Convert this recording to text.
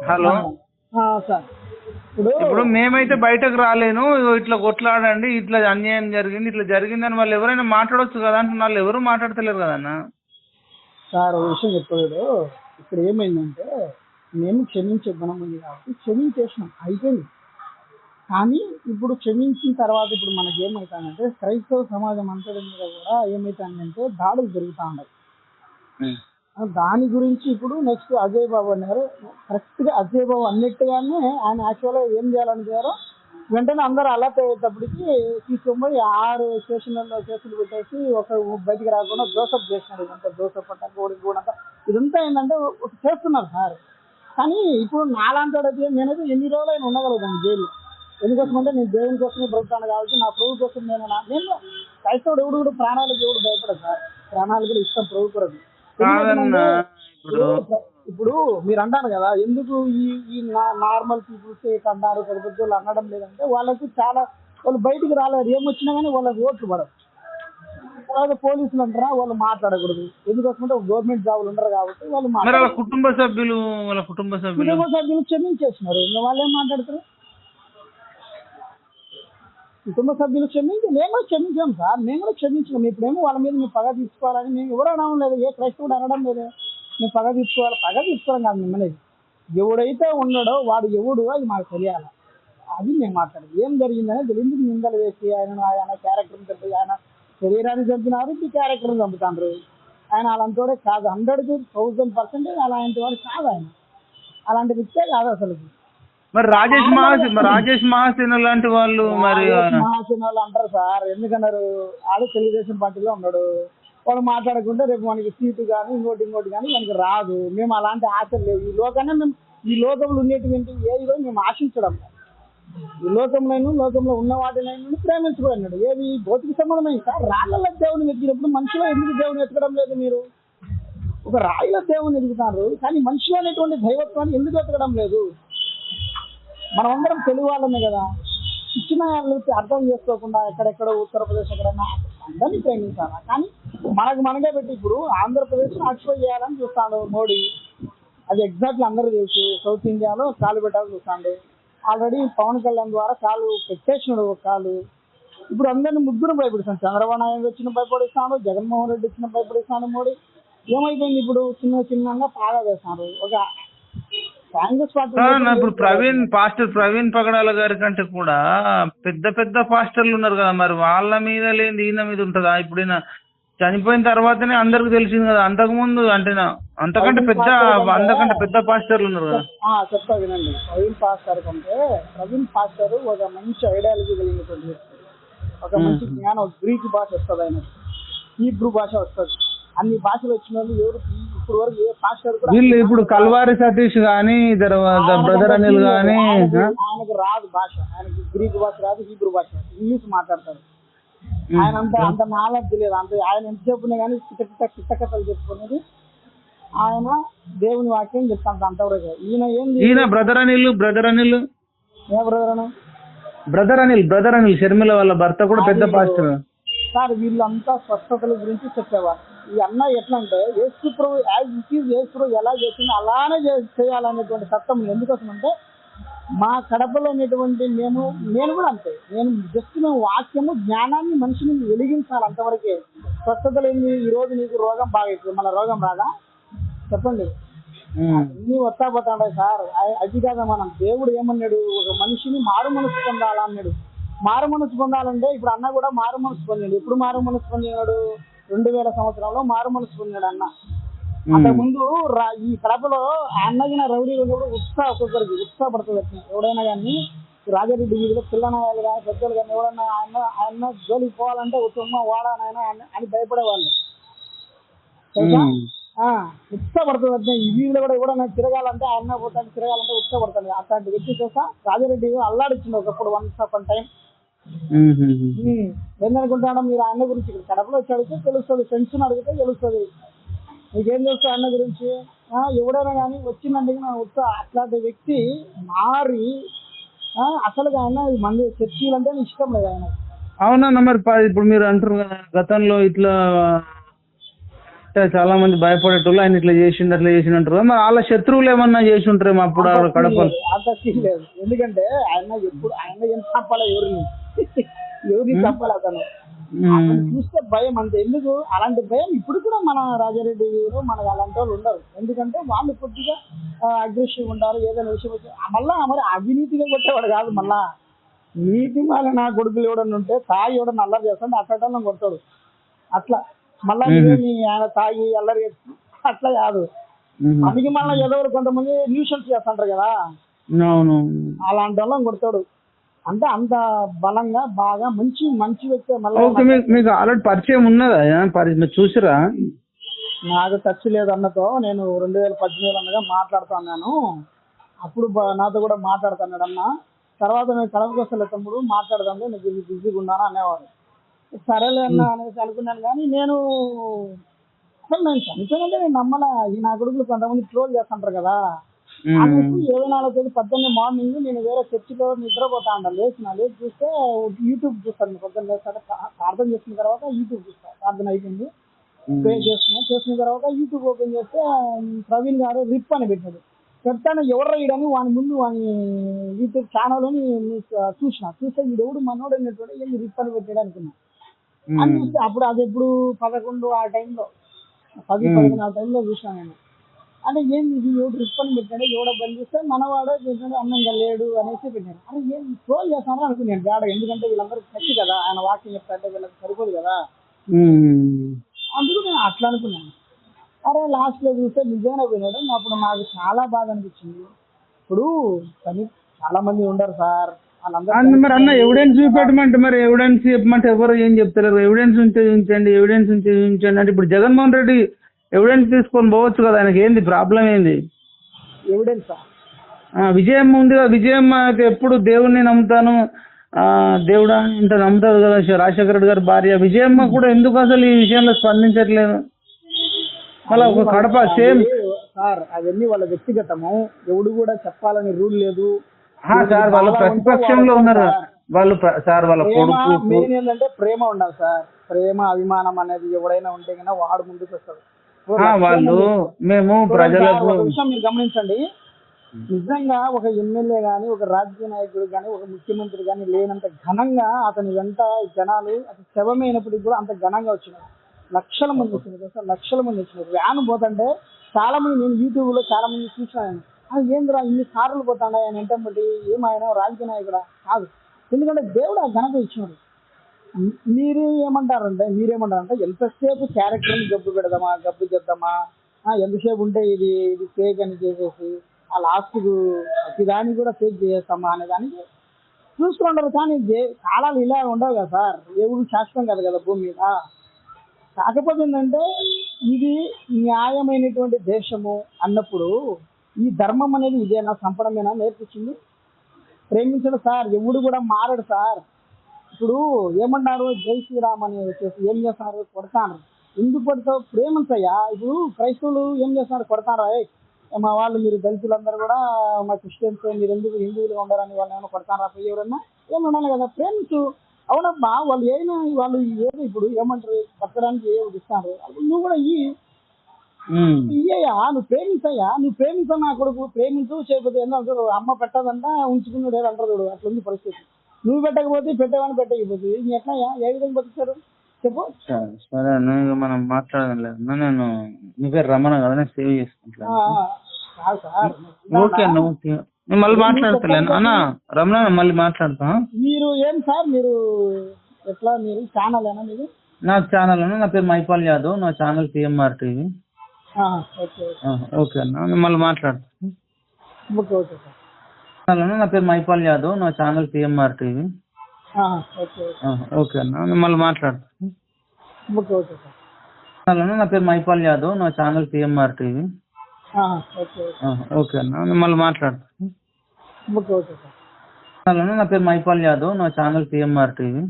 Hello? Sir. ఇప్పుడు ఇప్పుడు మేమైతే బయటకు రాలేను. ఇట్లా కొట్లాడండి ఇట్లా అన్యాయం జరిగింది ఇట్లా జరిగిందని వాళ్ళు ఎవరైనా మాట్లాడొచ్చు కదా అంటే వాళ్ళు ఎవరు మాట్లాడతలేరు కదన్నా సార్ ఒక విషయం చెప్పాడు ఇక్కడ ఏమైందంటే మేము క్షమించే గుణం ఉంది కాబట్టి క్షమించేసినాం. అయిపోయింది. కానీ ఇప్పుడు క్షమించిన తర్వాత ఇప్పుడు మనకి ఏమవుతానంటే క్రైస్తవ సమాజం అంతటి మీద కూడా ఏమవుతానంటే దాడులు జరుగుతూ ఉన్నాయి. దాని గురించి ఇప్పుడు నెక్స్ట్ అజయ్ బాబు అన్నారు. కరెక్ట్గా అజయ్ బాబు అన్నట్టుగానే ఆయన యాక్చువల్గా ఏం చేయాలనుకున్నారో వెంటనే అందరూ అలర్ట్ అయ్యేటప్పటికి తీసుకొని ఆరు స్టేషన్లలో కేసులు పెట్టేసి ఒక బయటికి రాకుండా జోసఫ్ చేసినారు. ఇదంతా జోసఫ్ అంట గోడి గోడంతా. ఇదంతా ఏంటంటే చేస్తున్నారు సార్. కానీ ఇప్పుడు నాలాంటి నేనైతే ఎన్ని రోజులు అయినా ఉండగలుగుతాను జైలు ఎందుకోసమంటే నేను దేవుని కోసమే బ్రతుకుతాను కాబట్టి నా ప్రభు కోసం నేను నా- నేను క్రైస్తవుడు ఎవడు కూడా ప్రాణాలకు ఎవడు భయపడదు సార్. ప్రాణాలు కూడా ఇష్టం ప్రభు కొరకు. కాదన్నా ఇప్పుడు ఇప్పుడు మీరు అంటారు కదా ఎందుకు ఈ ఈ నార్మల్ పీపుల్స్ అన్నారు పెద్ద పెద్ద వాళ్ళు అనడం లేదంటే వాళ్ళకి చాలా వాళ్ళు బయటికి రాలేరు ఏమొచ్చినా కానీ వాళ్ళకి ఓట్లు పడవు. తర్వాత పోలీసులు అంటారా వాళ్ళు మాట్లాడకూడదు. ఎందుకోసమంటే గవర్నమెంట్ జాబులు ఉండరు కాబట్టి వాళ్ళు కుటుంబ సభ్యులు వాళ్ళ కుటుంబ సభ్యులు? కుటుంబ సభ్యులు క్షమించేసినారు ఇంకా వాళ్ళు ఏం మాట్లాడతారు? కుటుంబ సభ్యులు క్షమించి మేము కూడా క్షమించాం సార్ మేము కూడా క్షమించాం ఇప్పుడేమో వాళ్ళ మీద మేము పగ తీసుకోవాలని మేము ఎవరు అనడం లేదు ఏ క్రైస్తవుడు అనడం లేదు. మేము పగ తీసుకోవాలి పగ తీసుకోవడం కాదు మిమ్మల్ని. ఎవడైతే ఉన్నాడో వాడు ఎవడు అది మాకు తెలియాలి. అది మేము మాట్లాడదు ఏం జరిగిందని తెలియదు. నిందలు వేసి ఆయన ఆయన క్యారెక్టర్ని చంపి ఆయన శరీరాన్ని చంపినారు ఈ క్యారెక్టర్ని చంపుతాండ్రు. ఆయన అలాంటి కాదు. హండ్రెడ్కి థౌజండ్ పర్సెంటేజ్ అలాంటి వాడు కాదు ఆయన. అలాంటి వ్యక్తే కాదు అసలు మరి రాజేష్ మహాస్ మరి రాజేష్ మహాసేన లాంటి వాళ్ళు మరి మహాసిన వాళ్ళు అంటారు సార్. ఎందుకన్నారు? ఆడు తెలుగుదేశం పార్టీలో ఉన్నాడు వాడు మాట్లాడకుంటే రేపు మనకి సీటు కానీ ఇంకోటి ఇంకోటి కానీ మనకి రాదు. మేము అలాంటి ఆశలు లేవు. ఈ లోకాన్ని మేము ఈ లోకంలో ఉండేటువంటి ఏదో మేము ఆశించడం. ఈ లోకంలో లోకంలో ఉన్న వాటినైనా ప్రేమించుకోన్నాడు ఏది? భౌతిక సంబంధమైంది సార్ రాళ్ళ దేవుని వెతికినప్పుడు మనిషిలో ఎందుకు దేవుని వెతకడం లేదు మీరు? ఒక రాయిల దేవుని ఎదుగుతారు కానీ మనిషిలో అనేటువంటి దైవత్వాన్ని ఎందుకు వెతకడం లేదు? మనమందరం తెలుగు వాళ్ళమే కదా. ఇచ్చిన వాళ్ళకి అర్థం చేసుకోకుండా ఎక్కడెక్కడో ఉత్తరప్రదేశ్ ఎక్కడన్నా అందరినీ ప్రేమించాలి? కానీ మనకు మనకే పెట్టి ఇప్పుడు ఆంధ్రప్రదేశ్ ఆక్యుపై చేయాలని చూస్తాడు మోడీ. అది ఎగ్జాక్ట్లీ అందరూ తెలుసు. సౌత్ ఇండియాలో కాలు పెట్టాలని చూస్తాడు. ఆల్రెడీ పవన్ కళ్యాణ్ ద్వారా కాలు పెట్టేసినాడు ఒక కాలు. ఇప్పుడు అందరిని ముగ్గురు భయపడిస్తాను చంద్రబాబు నాయుడు వచ్చిన భయపడిస్తాడు. జగన్మోహన్ రెడ్డి వచ్చిన భయపడిస్తాడు మోడీ. ఏమైపోయింది ఇప్పుడు? చిన్న చిన్నగా పాగా వేస్తున్నారు ఒక ఇప్పుడు ప్రవీణ్ పాస్టర్ ప్రవీణ్ పగడాల గారి కంటే కూడా పెద్ద పెద్ద పాస్టర్లు ఉన్నారు కదా మరి వాళ్ళ మీద లేని ఈయన మీద ఉంటుందా? ఇప్పుడు ఈయన చనిపోయిన తర్వాతనే అందరికి తెలిసింది కదా అంతకు ముందు అంటే నా- అంతకంటే పెద్ద అంతకంటే పెద్ద పాస్టర్లు ఉన్నారు కదా. చెప్తా వినండి. ప్రవీణ్ పాస్టర్ కంటే ప్రవీణ్ పాస్టర్ ఒక మంచి ఐడియాలజీ కలిగినటువంటి వ్యక్తి. ఒక మంచి జ్ఞానం గ్రీక్ భాష వస్తుంది ఆయన హీబ్రూ భాష వస్తుంది. అన్ని భాషలు వచ్చిన వాళ్ళు ఎవరు వీళ్ళు ఇప్పుడు కల్వారి సతీష్ గాని తర్వాత బ్రదర్ అనిల్ గాని ఆయనకు- రాదు భాష. ఆయనకి గ్రీక్ భాష రాదు హీబ్రూ భాష. ఇంగ్లీష్ మాట్లాడతాడు. ఆయన అంత అంత నాలెడ్జ్ లేదు. అంత ఆయన ఎంత చెప్పునే కానీ కిట్ట కథలు చెప్పుకునేది ఆయన దేవుని వాక్యం చెప్తాను అంతవరకు. ఈయన ఏంది? ఈయన బ్రదర్ అనిల్ బ్రదర్ అనిల్? ఏ brother brother Anil brother Anil Sharmila వాళ్ళ భర్త కూడా పెద్ద పాస్టర్ సార్ వీళ్ళంతా స్వస్థతల గురించి చెప్పేవారు. ఈ అన్న ఎట్లా అంటే యేసు ప్రభు యాజ్ ఇట్ ఈజ్ యేసు ప్రభు ఎలా చేసిందో అలానే చేయాలనేటువంటి తత్వం ఎందుకోసం అంటే మా కడపలో ఉన్నటువంటి మేము నేను కూడా అంతే. నేను జస్ట్ మేము వాక్యము జ్ఞానాన్ని మనిషిని వెలిగించాలి అంతవరకే. స్వస్థతలు ఏంది? ఈ రోజు నీకు రోగం బాగా మళ్ళీ రోగం రాదా? చెప్పండి. అన్ని వస్తా పోతాడే సార్. అది కాదా మనం. దేవుడు ఏమన్నాడు? ఒక మనిషిని మారు మనసు పొందాలా అన్నాడు. మారు మనసు పొందాలంటే ఇప్పుడు అన్న కూడా మారు మనసు పొందాడు. ఎప్పుడు మారు మనసు పొందినాడు? రెండు వేల సంవత్సరంలో మారు మనసు పొందాడు అన్న అంతకు ముందు రా- ఈ కడపలో అన్నగిన రౌడీ ఉన్నప్పుడు ఉత్సాహ ఒక్కొక్కరికి ఉత్సాహపడుతుంది ఎవడైనా కానీ రాజారెడ్డి వీధిలో పిల్లనాయాలు కానీ పెద్దలు కానీ ఎవడన్నా ఆయన ఆయన జోలికి పోవాలంటే ఉత్తమ వాడా నాయనా అని భయపడేవాళ్ళు. ఉత్సాహపడుతుంది అంటే ఈ వీధిలో కూడా కూడా నాకు తిరగాలంటే ఆయన పోతాడు తిరగాలంటే ఉత్సాహపడతాడు. అట్లాంటి వ్యక్తి చూసా రాజారెడ్డి అల్లాడిచ్చింది ఒకప్పుడు వన్స్ అప్ టైం ఏందనుకుంటాడో? మీరు ఆయన గురించి ఇక్కడ కడపలో వచ్చి అడిగితే తెలుస్తుంది ఫ్రెండ్స్ అడిగితే తెలుస్తుంది. మీకేం తెలుసు అన్న గురించి? ఎవడైనా కానీ వచ్చిందంటే నా ఉత్సాహ అట్లాంటి వ్యక్తి మారి ఆ, అసలుగా ఆయన మంది చర్చీలు అంటే ఇష్టం లేదు ఆయన అవునన్న మరి ఇప్పుడు మీరు అంటారు కదా గతంలో ఇట్లా చాలా మంది భయపడేటోళ్ళు ఆయన ఇట్లా చేసిండు అట్లా చేసిండు అంటారు. కదా. మరి వాళ్ళ శత్రువులు ఏమన్నా చేసి ఉంటారేమో అప్పుడు కడప ఎందుకంటే ఆయన ఎప్పుడు ఆయన ఏం చంపాలా ఎవరిని ఎవరిని చంపాలి అతను? చూస్తే భయం అంతే. ఎందుకు? అలాంటి భయం ఇప్పుడు కూడా మన రాజారెడ్డి గారు మన అలాంటి వాళ్ళు ఉండరు. ఎందుకంటే వాళ్ళు కొద్దిగా అగ్రెసివ్ ఉండాలి ఏదైనా విషయం వచ్చి మళ్ళా మరి అవినీతిగా కొట్టేవాడు కాదు మళ్ళా. నీతి మాల నా కొడుకులు ఎవడన్నా ఉంటే తాగి ఎవడన్నా అల్లరి చేస్తాడు అట్టడం కొడతాడు. అట్లా. మళ్ళా ఆయన తాగి అల్లరి అట్లా కాదు. అందుకే మళ్ళీ ఏదో కొంతమంది న్యూషన్స్ చేస్తుంటారు కదా. అలాంటి వాళ్ళని కొడతాడు. అంటే అంత బలంగా బాగా మంచి మంచి వ్యక్తి ఓకే మళ్ళీ మీకు మీకు ఆల్రెడీ పరిచయం ఉన్నదా? పరి మీరు చూసిరా? నాకు టచ్ లేదు అన్నతో నేను రెండు వేల పద్దెనిమిది అన్నగా మాట్లాడుతున్నాను అప్పుడు బ- నాతో కూడా మాట్లాడుతున్నాడు అన్న. తర్వాత నేను కడపకి వస్తలే తమ్ముడు మాట్లాడదాంలే నేను బిజీగా ఉన్నాను అనేవాడు. సరేలే అన్న అనేసి అనుకున్నాను కానీ నేను అసలు నేను చనిపోయినంటే నేను నమ్మలా. ఈ నా కొడుకులు కొంతమంది ట్రోల్ చేస్తుంటారు కదా. ఇరవై నాలుగు తేదీ పద్దెనిమిది మార్నింగ్ నేను వేరే చర్చిలో నిద్రపోతా ఉంటాను లేచిన లేచి చూస్తే యూట్యూబ్ చూస్తాను. పొద్దున్న లేస్తాను ప్రార్థన చేసిన తర్వాత యూట్యూబ్ చూస్తాను ప్రార్థన అయిపోయింది. పే చేస్తున్నా చేసిన తర్వాత యూట్యూబ్ ఓపెన్ చేస్తే ప్రవీణ్ గారు రిప్ అని పెట్టాడు. చెప్తాను ఎవరు రాయడని వాని ముందు వాని యూట్యూబ్ ఛానల్ అని చూసిన. చూస్తే వీడు ఎవడు? మనోడు అనేటువంటి ఏంది రిప్ అని పెట్టాడు అనుకున్నా. అని చూస్తే అప్పుడు అది ఎప్పుడు? పదకొండు ఆ టైంలో పది పదిహేను ఆ టైంలో చూసిన నేను. అంటే ఏంది ఇది? ఎవడు రిప్ అని పెట్టాడు? ఎవడో బంద్ చేస్తే మనవాడే చేశాడు అన్నంగా లేడు అనేసి పెట్టాడు. అరే ఏం ట్రోల్ చేస్తానని అనుకున్నాను. బేడ ఎందుకంటే వీళ్ళందరూ ఖర్చు కదా. ఆయన వాకింగ్ చెప్తాంటే వీళ్ళకి సరిపోదు కదా. అందుకు నేను అట్లా అనుకున్నాను. అరే లాస్ట్లో చూస్తే నిజంగా పోయినాడు అప్పుడు నాకు చాలా బాధ అనిపించింది. ఇప్పుడు కానీ చాలా మంది ఉండరు సార్. అన్న మరి అన్న ఎవిడెన్స్ చూపెట్టమంటే మరి ఎవిడెన్స్ చెప్పమంటే ఎవరు ఏం చెప్తలేరు? ఎవిడెన్స్ ఉంటే చూపించండి ఎవిడెన్స్ ఉంటే చూపించండి. అంటే ఇప్పుడు జగన్మోహన్ రెడ్డి ఎవిడెన్స్ తీసుకొని పోవచ్చు కదా ఆయనకి ఏంది ప్రాబ్లం ఏంది? ఎవిడెన్స్ విజయమ్మ ఉంది కదా విజయమ్మ అయితే ఎప్పుడు దేవుణ్ణి నమ్ముతాను. ఆ, దేవుడా ఇంత నమ్ముతారు కదా రాజశేఖర రెడ్డి గారి భార్య. విజయమ్మ కూడా ఎందుకు అసలు ఈ విషయంలో స్పందించట్లేదు? మళ్ళీ ఒక కడప సేమ్ సార్ అవన్నీ వాళ్ళ వ్యక్తిగతము. ఎవడు కూడా చెప్పాలని రూల్ లేదు. సార్ వాళ్ళు ప్రతిపక్షంలో ఉన్నారు. వాళ్ళు సార్ వాళ్ళ కొడుకు మెయిన్ ఏంటంటే ప్రేమ ఉండాలి సార్. ప్రేమ అభిమానం అనేది ఎవడైనా ఉంటే కన్నా వాడు ముందుకు వస్తాడు వాళ్ళు మేము ప్రజలకు ఒక విషయం మీరు గమనించండి. నిజంగా ఒక ఎమ్మెల్యే గాని ఒక రాజకీయ నాయకుడు గాని ఒక ముఖ్యమంత్రి గాని లేనంత ఘనంగా అతని వెంట జనాలు అతని శవమైనప్పటికీ కూడా అంత ఘనంగా వచ్చినారు. లక్షల మంది వచ్చినారు తెలుసా? లక్షల మంది వచ్చినారు. వ్యాన్ పోతుంటే చాలా మంది నేను యూట్యూబ్లో చాలా మంది చూసాను ఏంద్రా ఇన్ని కార్లు పోతాడా ఆయన బట్టి ఏమాయన రాజకీయ నాయకుడా? కాదు. ఎందుకంటే దేవుడు ఆ ఘనత ఇచ్చినాడు. మీరు ఏమంటారంటే మీరేమంటారంటే ఎంతసేపు క్యారెక్టర్ని గబ్బు పెడదామా గబ్బు చేద్దామా? ఎంతసేపు ఉంటే ఇది ఇది ఫేక్ అని చేసేసి ఆ లాస్ట్ ప్రతిదాన్ని కూడా ఫేక్ చేసేస్తామా అనే దానికి చూసుకుంటారు. కానీ కాలాలు ఇలా ఉండవు కదా సార్. ఎవరు శాశ్వతం కాదు కదా భూమి మీద. కాకపోతే ఏంటంటే ఇది న్యాయమైనటువంటి దేశము అన్నప్పుడు ఈ ధర్మం అనేది ఇదేనా? సంపడమేనా? నేర్పించింది. ప్రేమించడు సార్. ఎవడు కూడా మారడు సార్. ఇప్పుడు ఏమన్నారు? జై శ్రీరామ్ అని వచ్చేసి ఏం చేస్తున్నారు? కొడతాను. ఎందుకు కొడతావు? ప్రేమించయ్యా. ఇప్పుడు క్రైస్తవులు ఏం చేస్తున్నారు? కొడతారా? "ఏయ్, మా వాళ్ళు మీరు దళితులందరూ కూడా మా క్రిస్టియన్స్ మీరు ఎందుకు హిందువులుగా ఉండరని వాళ్ళు ఏమైనా కొడతారా? పోయి ఎవరన్నా? ఏమి ఉండాలి కదా? ప్రేమించు. అవునబ్బా వాళ్ళు ఏమైనా వాళ్ళు ఏదో ఇప్పుడు ఏమంటారు? బతకడానికి ఏ ఇస్తారు? నువ్వు కూడా ఈ. ఇయ్యయ్యా నువ్వు ప్రేమించయ్యా. నువ్వు ప్రేమించా నా కొడుకు. ప్రేమించు చేయకపోతే ఏందో అమ్మ పెట్టదంట ఉంచుకున్నాడు ఏదో అంటారు చూడు. అట్లుంది పరిస్థితి. నువ్వు పెట్టకపోతే పెట్టేవాడిని పెట్టకపోతే. నీ ఎట్లయ్యా ఏ విధంగా బతుకుతారు? చెప్పు. సరే అన్న ఇక మనం మాట్లాడడం లేదు. నేను నీ పేరు రమణ కదా నేను సేవ్ చేసుకుంటాను ఆ, కాదు సార్. ఓకే అన్న ఓకే. నేను మళ్ళీ మాట్లాడతలేను. అన్న రమణ మళ్ళీ మాట్లాడతా. మీరు ఏం సార్ మీరు ఎట్లా? మీరు ఛానల్ ఏనా మీది? నా ఛానల్ అన్న నా పేరు మైపాల్ యాదవ్. నా ఛానల్ పిఎంఆర్ టీవీ ఓకే అన్న. నేను మళ్ళీ మాట్లాడతా. Okay okay sir. అన్న నా పేరు మైపాల్ యాదవ్ నా ఛానల్ పిఎంఆర్ టీవీ. ఓకే అన్న. నేను మళ్ళీ మాట్లాడతా. ఓకే ఓకే సార్ ఛానల్ అన్న నా పేరు మైపాల్ యాదవ్ నా ఛానల్ పిఎంఆర్ టీవీ. ఓకే అన్న. నేను మళ్ళీ మాట్లాడతా. ఓకే ఓకే సార్ ఛానల్ అన్న నా పేరు మైపాల్ యాదవ్ నా ఛానల్ పిఎంఆర్ టీవీ.